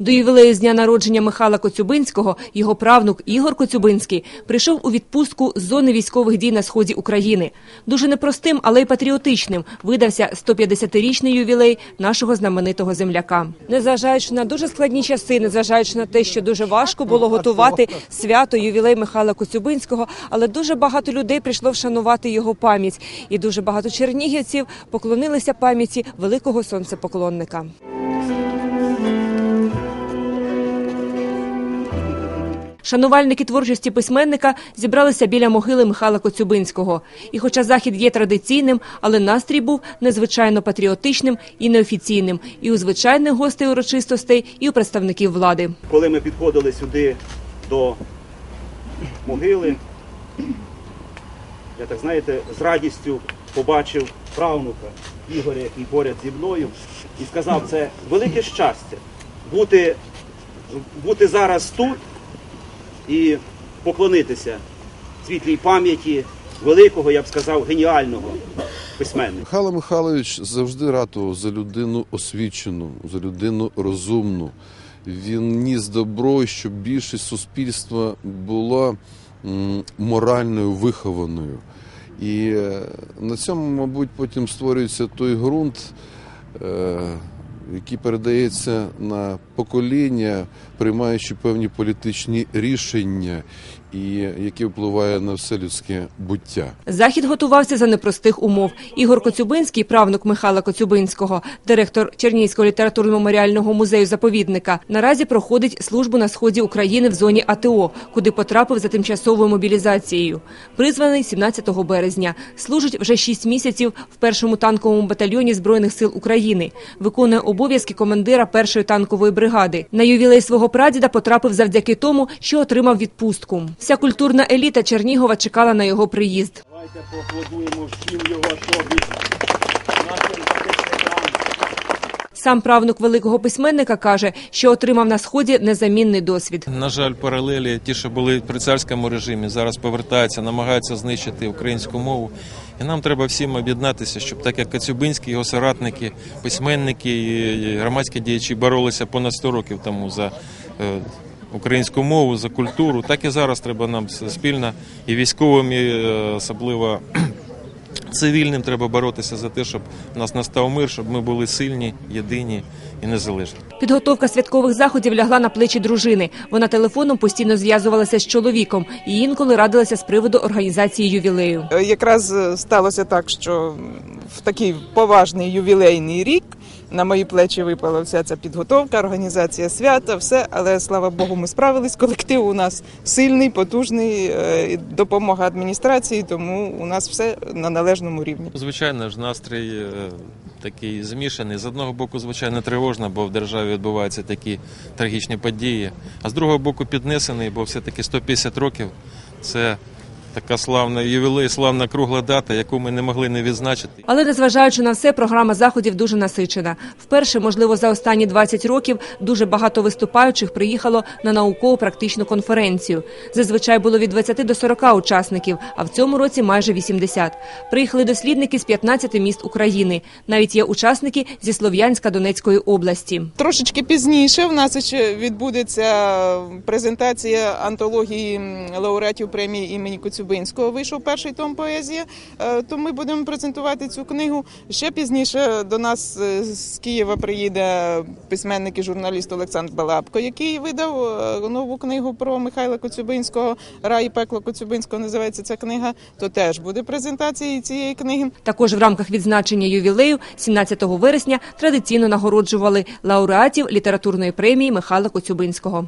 До ювілею з дня народження Михайла Коцюбинського його правнук Ігор Коцюбинський прийшов у відпустку з зони військових дій на сході України. Дуже непростим, але й патріотичним видався 150-річний ювілей нашого знаменитого земляка. Незважаючи на дуже складні часи, незважаючи на те, що дуже важко було готувати свято ювілей Михайла Коцюбинського, але дуже багато людей прийшло вшанувати його пам'ять, і дуже багато чернігівців поклонилися пам'яті великого сонцепоклонника. Шанувальники творчості письменника зібралися біля могили Михайла Коцюбинського. І хоча захід є традиційним, але настрій був незвичайно патріотичним і неофіційним і у звичайних гостей урочистостей, і у представників влади. коли ми підходили сюди до могили, я так знаєте, з радістю побачив правнука Ігоря, який поряд зі мною, і сказав, це велике щастя бути, бути зараз тут і поклонитися світлій пам'яті великого, я б сказав, геніального письменника. Михайло Михайлович завжди ратував за людину освічену, за людину розумну. Він ніс добро, щоб більшість суспільства була моральною вихованою. І е, на цьому, мабуть, потім створюється той ґрунт, е, який передається на покоління, приймаючи певні політичні рішення, і які впливає на все людське буття. Захід готувався за непростих умов. Ігор Коцюбинський, правнук Михайла Коцюбинського, директор Чернігівського літературно-меморіального музею заповідника, наразі проходить службу на сході України в зоні АТО, куди потрапив за тимчасовою мобілізацією. Призваний 17 березня. Служить вже 6 місяців в першому танковому батальйоні збройних сил України. Виконує обов'язки командира першої танкової бригади. На ювілей свого прадіда потрапив завдяки тому, що отримав відпустку. Вся культурна еліта Чернігова чекала на його приїзд. Давайте поаплодуємо всім його шобі. Сам правнук великого письменника каже, що отримав на сході незамінний досвід. На жаль, паралелі, ті, що були при царському режимі, зараз повертаються, намагаються знищити українську мову. І нам треба всім об'єднатися, щоб так як Кацюбинський, його соратники, письменники і громадські діячі боролися понад 100 років тому за е, українську мову, за культуру, так і зараз треба нам спільно і військовим, і е, особливо цивільним треба боротися за те, щоб у нас настав мир, щоб ми були сильні, єдині і незалежні. Підготовка святкових заходів лягла на плечі дружини. Вона телефоном постійно зв'язувалася з чоловіком і інколи радилася з приводу організації ювілею. Е, Якраз е, сталося так, що в такий поважний ювілейний рік на мої плечі випала вся ця підготовка, організація свята, все. Але слава Богу, ми справились. Колектив у нас сильний, потужний, е, допомога адміністрації, тому у нас все на належному рівні. Звичайно ж, настрій е, такий змішаний. З одного боку, звичайно, тривожно, бо в державі відбуваються такі трагічні події. А з другого боку, піднесений, бо все-таки 150 років це така славна ювілей, славна кругла дата, яку ми не могли не відзначити. Але незважаючи на все, програма заходів дуже насичена. Вперше, можливо, за останні 20 років дуже багато виступаючих приїхало на науково-практичну конференцію. Зазвичай було від 20 до 40 учасників, а в цьому році майже 80. Приїхали дослідники з 15 міст України. Навіть є учасники зі Слов'янська Донецької області. Трошечки пізніше в нас ще відбудеться презентація антології лауреатів премії імені Коцюбинського. Вийшов перший том поезія. Е, То ми будемо презентувати цю книгу. Ще пізніше до нас е, з Києва приїде письменник і журналіст Олександр Балабко, який видав е, нову книгу про Михайла Коцюбинського. Рай і пекло Коцюбинського називається ця книга. То теж буде презентація цієї книги. Також в рамках відзначення ювілею 17 вересня традиційно нагороджували лауреатів літературної премії Михайла Коцюбинського.